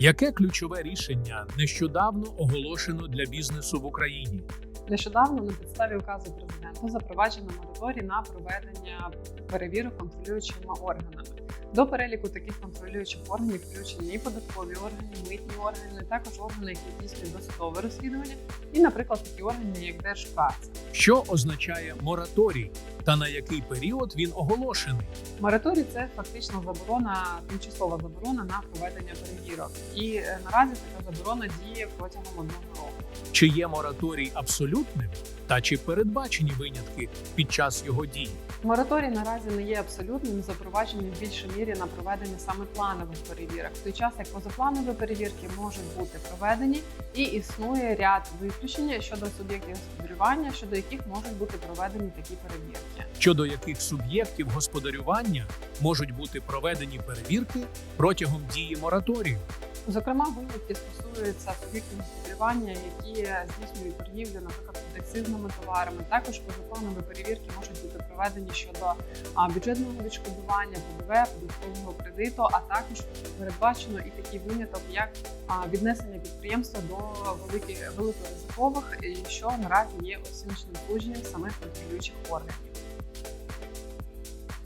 Яке ключове рішення нещодавно оголошено для бізнесу в Україні? Нещодавно на підставі указу президента запроваджено мораторій на проведення перевірок контролюючими органами. До переліку таких контролюючих органів включені і податкові органи, митні органи, також органи, які здійснюють досудове розслідування, і, наприклад, такі органи, як Держпраця. Що означає мораторій та на який період він оголошений? Мораторій це фактично заборона, тимчасова заборона на проведення перевірок. І е, наразі така заборона діє протягом одного року. Чи є мораторій абсолютним, та чи передбачені винятки під час його дії? Мораторій наразі не є абсолютним, запроваджений в більшій мірі на проведення саме планових перевірок, в той час як позапланові перевірки можуть бути проведені, і існує ряд виключень щодо суб'єктів господарювання, щодо яких можуть бути проведені такі перевірки. Щодо яких суб'єктів господарювання можуть бути проведені перевірки протягом дії мораторію? Зокрема, винятки стосуються суб'єктів господарювання, які здійснюють торгівлю, наприклад, з акцизними товарами. Також позапланові перевірки можуть бути проведені щодо бюджетного відшкодування, ПДВ, податкового кредиту, а також передбачено і такий виняток, як віднесення підприємства до великих великоризикових, що наразі є оціночним служенням самих контролюючих органів.